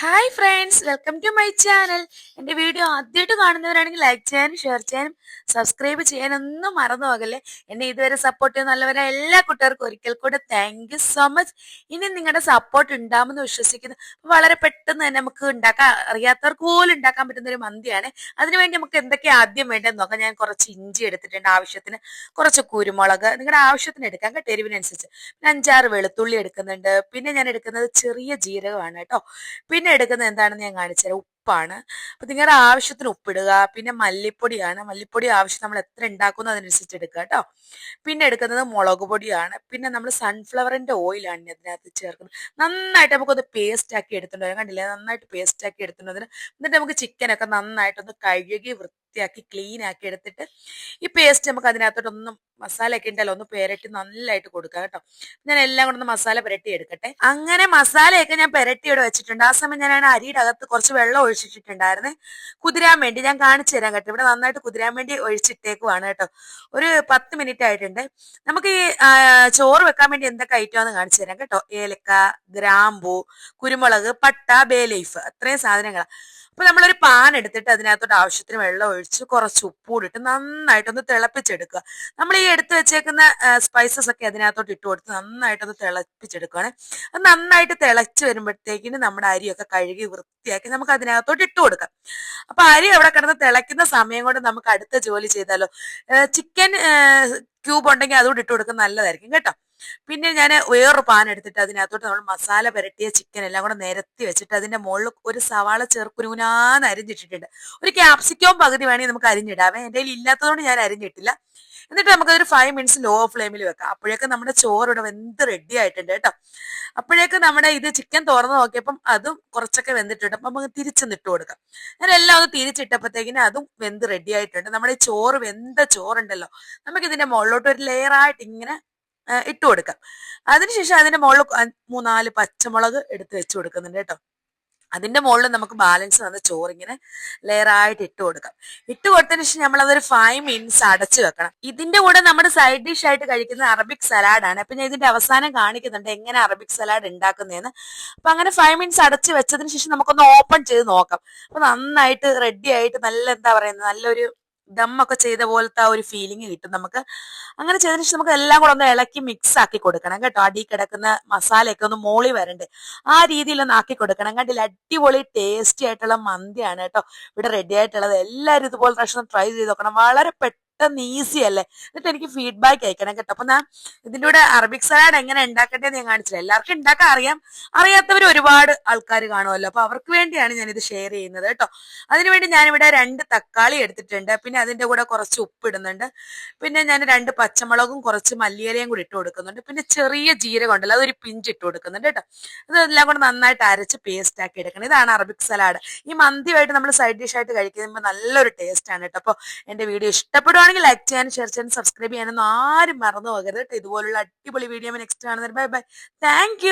Hi friends welcome to my channel എന്റെ video ആദ്യമായിട്ട് കാണുന്നവരാണെങ്കിൽ ലൈക്ക് ചെയ്യാനും ഷെയർ ചെയ്യാനും സബ്സ്ക്രൈബ് ചെയ്യാനൊന്നും മറന്നു പോകല്ലേ? എന്നെ ഇതുവരെ സപ്പോർട്ട് ചെയ്യുന്ന നല്ലവരെ എല്ലാ കൂട്ടുകാർക്കും ഒരിക്കൽ കൂടെ താങ്ക് യു സോ മച്ച് ഇനി നിങ്ങളുടെ സപ്പോർട്ട് ഉണ്ടാവുമെന്ന് വിശ്വസിക്കുന്നു. വളരെ പെട്ടെന്ന് തന്നെ നമുക്ക് ഉണ്ടാക്കാൻ അറിയാത്തവർക്ക് പോലും ഉണ്ടാക്കാൻ പറ്റുന്ന ഒരു മന്തിയാണ്. അതിനുവേണ്ടി നമുക്ക് എന്തൊക്കെ ആദ്യം വേണ്ടതെന്ന് നോക്കാം. ഞാൻ കുറച്ച് ഇഞ്ചി എടുത്തിട്ടുണ്ട് ആവശ്യത്തിന്. കുറച്ച് കുരുമുളക്. നിങ്ങളുടെ ആവശ്യത്തിന് എടുക്കാം കേട്ടോ എരിവിനനുസരിച്ച്. പിന്നെ അഞ്ചാറ് വെളുത്തുള്ളി എടുക്കുന്നുണ്ട്. പിന്നെ ഞാൻ എടുക്കുന്നത് ചെറിയ ജീരകമാണ് കേട്ടോ. പിന്നെ എടുക്കുന്നത് എന്താണെന്ന് ഞാൻ കാണിച്ചുതരാം ഉപ്പാണ്. അപ്പൊ നിങ്ങളുടെ ആവശ്യത്തിന് ഉപ്പിടുക. പിന്നെ മല്ലിപ്പൊടിയാണ്. മല്ലിപ്പൊടി ആവശ്യം നമ്മൾ എത്ര ഉണ്ടാക്കുന്നു അതിനനുസരിച്ച് എടുക്കുക കേട്ടോ. പിന്നെ എടുക്കുന്നത് മുളക് പൊടിയാണ്. പിന്നെ നമ്മൾ സൺഫ്ലവറിന്റെ ഓയിലാണ് ഇതിനകത്ത് ചേർക്കുന്നത്. നന്നായിട്ട് നമുക്കൊന്ന് പേസ്റ്റ് ആക്കി എടുത്തിട്ടുണ്ടോ കണ്ടില്ലേ? നന്നായിട്ട് പേസ്റ്റ് ആക്കി എടുത്തിട്ടുണ്ടോ എന്നിട്ട് നമുക്ക് ചിക്കനൊക്കെ നന്നായിട്ടൊന്ന് കഴുകി വൃത്തിയാക്കി ക്ലീൻ ആക്കി എടുത്തിട്ട് ഈ പേസ്റ്റ് നമുക്ക് അതിനകത്തോട്ടൊന്നും മസാല ഒക്കെ ഉണ്ടല്ലോ ഒന്ന് പെരട്ടി നല്ലതായിട്ട് കൊടുക്കാം കേട്ടോ. ഞാൻ എല്ലാം കൂടെ ഒന്ന് മസാല പുരട്ടി എടുക്കട്ടെ. അങ്ങനെ മസാലയൊക്കെ ഞാൻ പുരട്ടി ഇവിടെ വെച്ചിട്ടുണ്ട്. ആ സമയം ഞാൻ അരിയുടെ അകത്ത് കുറച്ച് വെള്ളം ഒഴിച്ചിട്ടുണ്ടായിരുന്നേ കുതിരാൻ വേണ്ടി ഞാൻ കാണിച്ചു തരാം കേട്ടോ. ഇവിടെ നന്നായിട്ട് കുതിരാൻ വേണ്ടി ഒഴിച്ചിട്ടേക്കുവാണ് കേട്ടോ. ഒരു പത്ത് മിനിറ്റ് ആയിട്ടുണ്ട്. നമുക്ക് ഈ ചോറ് വെക്കാൻ വേണ്ടി എന്തൊക്കെ ഐറ്റമാണെന്ന് കാണിച്ചു തരാം കേട്ടോ. ഏലക്ക ഗ്രാമ്പൂ കുരുമുളക് പട്ട ബേ ലീഫ് അത്രയും സാധനങ്ങളാണ് അപ്പൊ നമ്മളൊരു പാൻ എടുത്തിട്ട് അതിനകത്തോട്ട് ആവശ്യത്തിന് വെള്ളം ഒഴിച്ച് കുറച്ച് ഉപ്പൂടിട്ട് നന്നായിട്ടൊന്ന് തിളപ്പിച്ചെടുക്കുക. നമ്മൾ ഈ എടുത്തു വെച്ചേക്കുന്ന സ്പൈസസ് ഒക്കെ അതിനകത്തോട്ട് ഇട്ട് കൊടുത്ത് നന്നായിട്ടൊന്ന് തിളപ്പിച്ചെടുക്കുകയാണ്. അത് നന്നായിട്ട് തിളച്ച് വരുമ്പോഴത്തേക്കിന് നമ്മുടെ അരിയൊക്കെ കഴുകി വൃത്തിയാക്കി നമുക്ക് അതിനകത്തോട്ട് ഇട്ട് കൊടുക്കാം. അപ്പൊ അരി അവിടെ കിടന്ന് തിളയ്ക്കുന്ന സമയം കൊണ്ട് നമുക്ക് അടുത്ത ജോലി ചെയ്താലോ? ചിക്കൻ ക്യൂബ് ഉണ്ടെങ്കിൽ അതുകൂടി ഇട്ട് കൊടുക്കുന്നത് നല്ലതായിരിക്കും കേട്ടോ. പിന്നെ ഞാൻ വേറൊരു പാൻ എടുത്തിട്ട് അതിനകത്തോട്ട് നമ്മൾ മസാല പുരട്ടിയ ചിക്കൻ എല്ലാം കൂടെ നിരത്തി വെച്ചിട്ട് അതിന്റെ മുകളിൽ ഒരു സവാള ചെറുക്കുരുനാന്ന് അരിഞ്ഞിട്ടിട്ടുണ്ട്. ഒരു ക്യാപ്സിക്കോം പകുതി വേണമെങ്കിൽ നമുക്ക് അരിഞ്ഞിടാവേ എന്റെ കയ്യിൽ ഇല്ലാത്തതുകൊണ്ട് ഞാൻ അരിഞ്ഞിട്ടില്ല. എന്നിട്ട് നമുക്കതൊരു ഫൈവ് മിനിറ്റ്സ് ലോ ഫ്ലെയിമിൽ വെക്കാം. അപ്പോഴേക്കും നമ്മുടെ ചോറ് ഇവിടെ വെന്ത് റെഡി ആയിട്ടുണ്ട് കേട്ടോ. അപ്പോഴേക്ക് നമ്മുടെ ഇത് ചിക്കൻ തുറന്ന് നോക്കിയപ്പം അതും കുറച്ചൊക്കെ വെന്തിട്ടുണ്ട്. അപ്പം നമുക്ക് തിരിച്ചൊന്ന് നിട്ട് കൊടുക്കാം. ഞാൻ എല്ലാം ഒന്ന് തിരിച്ചിട്ടപ്പോഴത്തേക്കിനും അതും വെന്ത് റെഡി ആയിട്ടുണ്ട്. നമ്മുടെ ഈ ചോറ് വെന്ത ചോറുണ്ടല്ലോ. നമുക്ക് ഇതിന്റെ മുകളിലോട്ട് ഒരു ലെയർ ആയിട്ട് ഇങ്ങനെ ഇട്ട് കൊടുക്കാം. അതിനുശേഷം അതിന്റെ മുകളിൽ മൂന്നാൽ പച്ചമുളക് എടുത്ത് വെച്ച് കൊടുക്കുന്നുണ്ട് കേട്ടോ. അതിന്റെ മുകളിൽ നമുക്ക് ബാലൻസ് വന്ന ചോറിങ്ങനെ ലെയർ ആയിട്ട് ഇട്ട് കൊടുക്കാം. ഇട്ട് കൊടുത്തതിന് ശേഷം നമ്മൾ അതൊരു ഫൈവ് മിനിറ്റ്സ് അടച്ചു വെക്കണം. ഇതിന്റെ കൂടെ നമ്മുടെ സൈഡ് ഡിഷ് ആയിട്ട് കഴിക്കുന്ന അറബിക് സലാഡാണ് അപ്പൊ ഞാൻ ഇതിന്റെ അവസാനം കാണിക്കുന്നുണ്ട് എങ്ങനെ അറബിക് സലാഡ് ഉണ്ടാക്കുന്നതെന്ന് അപ്പൊ അങ്ങനെ ഫൈവ് മിനിറ്റ്സ് അടച്ചു വെച്ചതിന് ശേഷം നമുക്കൊന്ന് ഓപ്പൺ ചെയ്ത് നോക്കാം. അപ്പൊ നന്നായിട്ട് റെഡി ആയിട്ട് നല്ല എന്താ പറയുന്നത്? നല്ലൊരു ദമ്മൊക്കെ ചെയ്ത പോലത്തെ ആ ഒരു ഫീലിംഗ് കിട്ടും നമുക്ക്. അങ്ങനെ ചെയ്തതിന് ശേഷം നമുക്ക് എല്ലാം കൂടെ ഒന്ന് ഇളക്കി മിക്സ് ആക്കി കൊടുക്കണം കേട്ടോ. അടി കിടക്കുന്ന മസാലയൊക്കെ ഒന്ന് മോളി വരണ്ട്. ആ രീതിയിൽ ഒന്ന് ആക്കി കൊടുക്കണം. കണ്ടില്ല? അടിപൊളി ടേസ്റ്റി ആയിട്ടുള്ള മന്തിയാണ് കേട്ടോ. ഇവിടെ റെഡി ആയിട്ടുള്ളത്. എല്ലാവരും ഇതുപോലെ ഭക്ഷണം ട്രൈ ചെയ്ത് നോക്കണം. വളരെ പെട്ടെന്ന് ഈസി അല്ലേ? എന്നിട്ട് എനിക്ക് ഫീഡ്ബാക്ക് അയക്കണം കേട്ടോ. അപ്പൊ ഞാൻ ഇതിന്റെ കൂടെ അറബിക് സലാഡ് എങ്ങനെ ഉണ്ടാക്കട്ടെ ഞാൻ കാണിച്ചില്ല. എല്ലാവർക്കും ഉണ്ടാക്കാൻ അറിയാം. അറിയാത്തവർ ഒരുപാട് ആൾക്കാർ കാണുമല്ലോ. അപ്പൊ അവർക്ക് വേണ്ടിയാണ് ഞാൻ ഇത് ഷെയർ ചെയ്യുന്നത് കേട്ടോ. അതിനുവേണ്ടി ഞാനിവിടെ രണ്ട് തക്കാളി എടുത്തിട്ടുണ്ട്. പിന്നെ അതിന്റെ കൂടെ കുറച്ച് ഉപ്പ് ഇടുന്നുണ്ട്. പിന്നെ ഞാൻ രണ്ട് പച്ചമുളകും കുറച്ച് മല്ലിയിലയും കൂടി ഇട്ട് കൊടുക്കുന്നുണ്ട്. പിന്നെ ചെറിയ ജീരകം ഉണ്ടല്ലോ അതൊരു പിഞ്ച് ഇട്ട് കൊടുക്കുന്നുണ്ട് കേട്ടോ. ഇതെല്ലാം കൂടെ നന്നായിട്ട് അരച്ച് പേസ്റ്റ് ആക്കി എടുക്കണം. ഇതാണ് അറബിക് സലാഡ് ഈ മന്തിയായിട്ട് നമ്മൾ സൈഡ് ഡിഷ് ആയിട്ട് കഴിക്കുമ്പോൾ നല്ലൊരു ടേസ്റ്റ് ആണ് കേട്ടോ. അപ്പോൾ എന്റെ വീഡിയോ ഇഷ്ടപ്പെടുവാണെങ്കിൽ ലൈക്ക് ചെയ്യാനും ഷെയർ ചെയ്യാനും സബ്സ്ക്രൈബ് ചെയ്യാനൊന്നും ആരും മറന്നു പോകരുത് ഇതുപോലുള്ള അടിപൊളി വീഡിയോ നെക്സ്റ്റ് കാണുന്നത് ബൈ ബൈ താങ്ക്